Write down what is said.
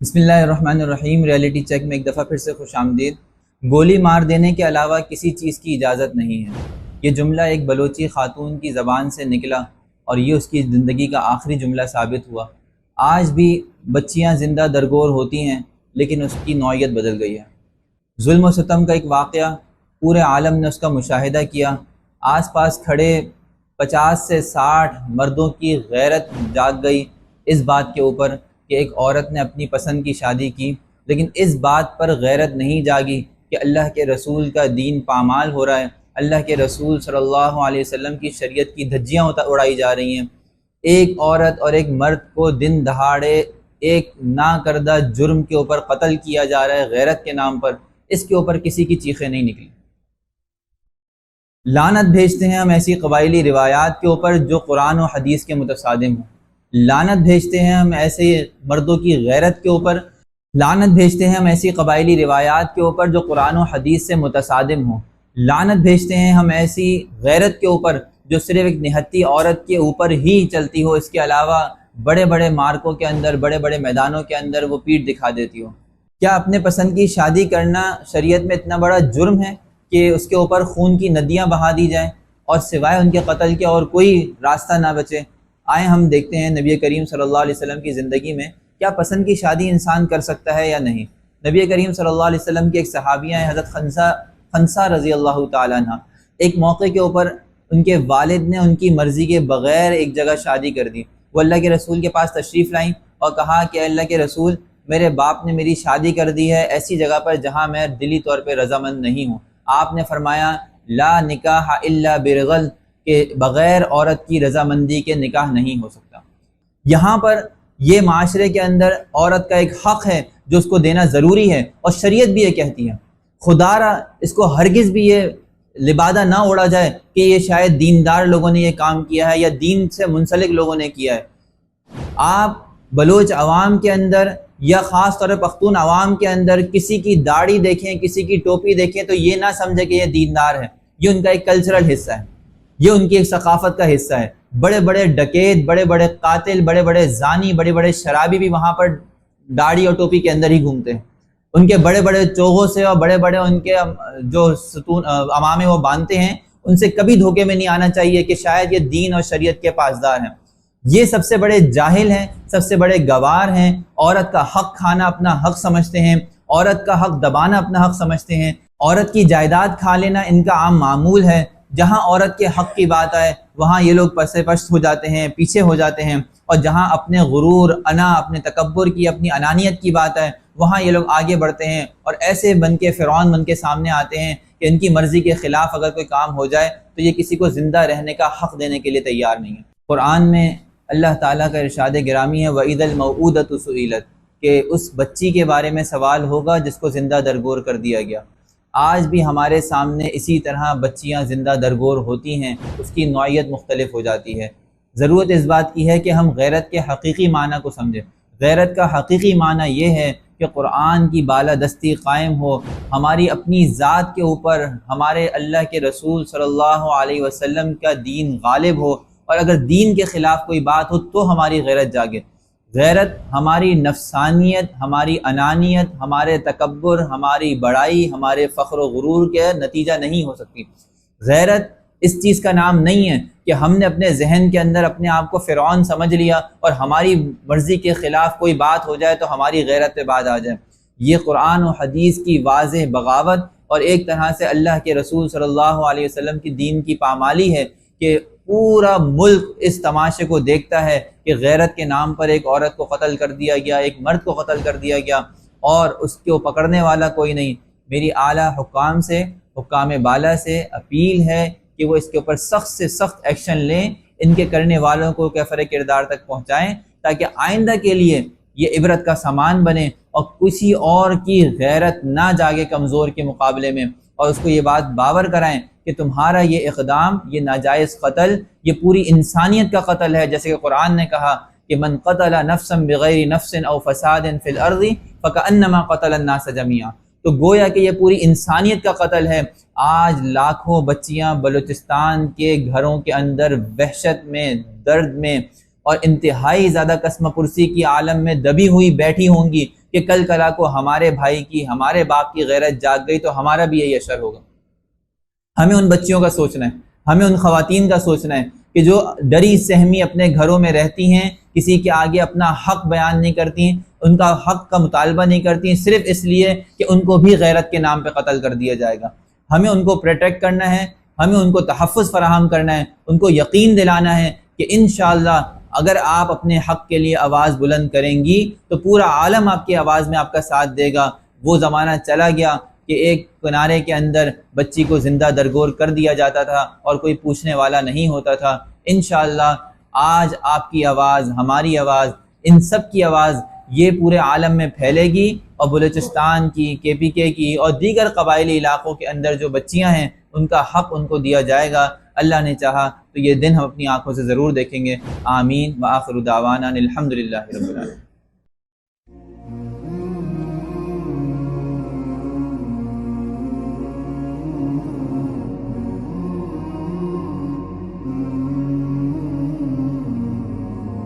بسم اللہ الرحمن الرحیم ریئلٹی چیک میں ایک دفعہ پھر سے خوش آمدید۔ گولی مار دینے کے علاوہ کسی چیز کی اجازت نہیں ہے۔ یہ جملہ ایک بلوچی خاتون کی زبان سے نکلا اور یہ اس کی زندگی کا آخری جملہ ثابت ہوا۔ آج بھی بچیاں زندہ درگور ہوتی ہیں، لیکن اس کی نوعیت بدل گئی ہے۔ ظلم و ستم کا ایک واقعہ پورے عالم نے اس کا مشاہدہ کیا۔ آس پاس کھڑے پچاس سے ساٹھ مردوں کی غیرت جاگ گئی۔ اس بات کے اوپر کہ ایک عورت نے اپنی پسند کی شادی کی، لیکن اس بات پر غیرت نہیں جاگی کہ اللہ کے رسول کا دین پامال ہو رہا ہے۔ اللہ کے رسول صلی اللہ علیہ وسلم کی شریعت کی دھجیاں اڑائی جا رہی ہیں۔ ایک عورت اور ایک مرد کو دن دہاڑے ایک نا کردہ جرم کے اوپر قتل کیا جا رہا ہے غیرت کے نام پر۔ اس کے اوپر کسی کی چیخیں نہیں نکلی لانت بھیجتے ہیں ہم ایسی قبائلی روایات کے اوپر جو قرآن و حدیث کے متصادم ہوں۔ لانت بھیجتے ہیں ہم ایسے مردوں کی غیرت کے اوپر لانت بھیجتے ہیں ہم ایسی قبائلی روایات کے اوپر جو قرآن و حدیث سے متصادم ہوں۔ لانت بھیجتے ہیں ہم ایسی غیرت کے اوپر جو صرف ایک نہتی عورت کے اوپر ہی چلتی ہو، اس کے علاوہ بڑے بڑے مارکوں کے اندر، بڑے بڑے میدانوں کے اندر وہ پیٹ دکھا دیتی ہو۔ کیا اپنے پسند کی شادی کرنا شریعت میں اتنا بڑا جرم ہے کہ اس کے اوپر خون کی ندیاں بہا دی جائیں اور سوائے ان کے قتل کے اور کوئی راستہ نہ بچے؟ آئے، ہم دیکھتے ہیں نبی کریم صلی اللہ علیہ وسلم کی زندگی میں کیا پسند کی شادی انسان کر سکتا ہے یا نہیں۔ نبی کریم صلی اللہ علیہ وسلم کی ایک صحابیاں ہیں، حضرت خنسا خنسا رضی اللہ تعالیٰ عنہ۔ ایک موقع کے اوپر ان کے والد نے ان کی مرضی کے بغیر ایک جگہ شادی کر دی۔ وہ اللہ کے رسول کے پاس تشریف لائیں اور کہا کہ اللہ کے رسول، میرے باپ نے میری شادی کر دی ہے، ایسی جگہ پر جہاں میں دلی طور پہ رضامند نہیں ہوں۔ آپ نے فرمایا، لا نکاح الا برغل کہ بغیر عورت کی رضامندی کے نکاح نہیں ہو سکتا۔ یہاں پر یہ معاشرے کے اندر عورت کا ایک حق ہے جو اس کو دینا ضروری ہے اور شریعت بھی یہ کہتی ہے۔ خدا را اس کو ہرگز بھی یہ لبادہ نہ اڑا جائے کہ یہ شاید دیندار لوگوں نے یہ کام کیا ہے یا دین سے منسلک لوگوں نے کیا ہے۔ آپ بلوچ عوام کے اندر یا خاص طور پر پختون عوام کے اندر کسی کی داڑھی دیکھیں، کسی کی ٹوپی دیکھیں تو یہ نہ سمجھے کہ یہ دیندار ہے۔ یہ ان کا ایک کلچرل حصہ ہے۔ یہ ان کی ایک ثقافت کا حصہ ہے۔ بڑے بڑے ڈکیت، بڑے بڑے قاتل، بڑے بڑے زانی، بڑے بڑے شرابی بھی وہاں پر داڑھی اور ٹوپی کے اندر ہی گھومتے ہیں۔ ان کے بڑے بڑے چوغوں سے اور بڑے بڑے ان کے، جو ستون امامے وہ باندھتے ہیں، ان سے کبھی دھوکے میں نہیں آنا چاہیے کہ شاید یہ دین اور شریعت کے پاسدار ہیں۔ یہ سب سے بڑے جاہل ہیں، سب سے بڑے گوار ہیں۔ عورت کا حق کھانا اپنا حق سمجھتے ہیں۔ عورت کا حق دبانا اپنا حق سمجھتے ہیں۔ عورت کی جائیداد کھا لینا ان کا عام معمول ہے۔ جہاں عورت کے حق کی بات آئے، وہاں یہ لوگ پس پشت ہو جاتے ہیں، پیچھے ہو جاتے ہیں۔ اور جہاں اپنے غرور، انا، اپنے تکبر کی، اپنی انانیت کی بات ہے وہاں یہ لوگ آگے بڑھتے ہیں۔ اور ایسے بن کے، فرعون بن کے سامنے آتے ہیں کہ ان کی مرضی کے خلاف اگر کوئی کام ہو جائے، تو یہ کسی کو زندہ رہنے کا حق دینے کے لیے تیار نہیں ہے۔ قرآن میں اللہ تعالیٰ کا ارشاد گرامی ہے وعید المعودت سعیلت کہ اس بچی کے بارے میں سوال ہوگا جس کو زندہ درگور کر دیا گیا۔ آج بھی ہمارے سامنے اسی طرح بچیاں زندہ درگور ہوتی ہیں، اس کی نوعیت مختلف ہو جاتی ہے۔ ضرورت اس بات کی ہے کہ ہم غیرت کے حقیقی معنی کو سمجھیں۔ غیرت کا حقیقی معنی یہ ہے کہ قرآن کی بالادستی قائم ہو، ہماری اپنی ذات کے اوپر ہمارے اللہ کے رسول صلی اللہ علیہ وسلم کا دین غالب ہو۔ اور اگر دین کے خلاف کوئی بات ہو تو ہماری غیرت جاگے۔ غیرت ہماری نفسانیت، ہماری انانیت، ہمارے تکبر، ہماری بڑائی، ہمارے فخر و غرور کے نتیجہ نہیں ہو سکتی۔ غیرت اس چیز کا نام نہیں ہے کہ ہم نے اپنے ذہن کے اندر اپنے آپ کو فرعون سمجھ لیا اور ہماری مرضی کے خلاف کوئی بات ہو جائے تو ہماری غیرت پہ بات آ جائے۔ یہ قرآن و حدیث کی واضح بغاوت اور ایک طرح سے اللہ کے رسول صلی اللہ علیہ وسلم کی دین کی پامالی ہے۔ کہ پورا ملک اس تماشے کو دیکھتا ہے کہ غیرت کے نام پر ایک عورت کو قتل کر دیا گیا، ایک مرد کو قتل کر دیا گیا اور اس کو پکڑنے والا کوئی نہیں۔ میری اعلیٰ حکام سے، حکام بالا سے اپیل ہے کہ وہ اس کے اوپر سخت سے سخت ایکشن لیں، ان کے کرنے والوں کو کیفر کردار تک پہنچائیں تاکہ آئندہ کے لیے یہ عبرت کا سامان بنے اور کسی اور کی غیرت نہ جاگے کمزور کے مقابلے میں۔ اور اس کو یہ بات باور کرائیں کہ تمہارا یہ اقدام، یہ ناجائز قتل، یہ پوری انسانیت کا قتل ہے۔ جیسے کہ قرآن نے کہا کہ من قتل نفسا بغیر نفس او فساد فی الارض فکانما قتل الناس جميعا تو گویا کہ یہ پوری انسانیت کا قتل ہے۔ آج لاکھوں بچیاں بلوچستان کے گھروں کے اندر وحشت میں، درد میں اور انتہائی زیادہ قسم پرسی کی عالم میں دبی ہوئی بیٹھی ہوں گی کہ کل کلا کو ہمارے بھائی کی، ہمارے باپ کی غیرت جاگ گئی تو ہمارا بھی یہی اثر ہوگا۔ ہمیں ان بچیوں کا سوچنا ہے، ہمیں ان خواتین کا سوچنا ہے کہ جو ڈری سہمی اپنے گھروں میں رہتی ہیں، کسی کے آگے اپنا حق بیان نہیں کرتی، ان کا حق کا مطالبہ نہیں کرتی، صرف اس لیے کہ ان کو بھی غیرت کے نام پہ قتل کر دیا جائے گا۔ ہمیں ان کو پروٹیکٹ کرنا ہے، ہمیں ان کو تحفظ فراہم کرنا ہے، ان کو یقین دلانا ہے کہ انشاءاللہ اگر آپ اپنے حق کے لیے آواز بلند کریں گی تو پورا عالم آپ کی آواز میں آپ کا ساتھ دے گا۔ وہ زمانہ چلا گیا کہ ایک کنارے کے اندر بچی کو زندہ درگور کر دیا جاتا تھا اور کوئی پوچھنے والا نہیں ہوتا تھا۔ انشاءاللہ آج آپ کی آواز، ہماری آواز، ان سب کی آواز یہ پورے عالم میں پھیلے گی اور بلوچستان کی، کے پی کے کی اور دیگر قبائلی علاقوں کے اندر جو بچیاں ہیں، ان کا حق ان کو دیا جائے گا۔ اللہ نے چاہا تو یہ دن ہم اپنی آنکھوں سے ضرور دیکھیں گے۔ آمین۔ و آخر دعوانا الحمد للہ رب العالمین۔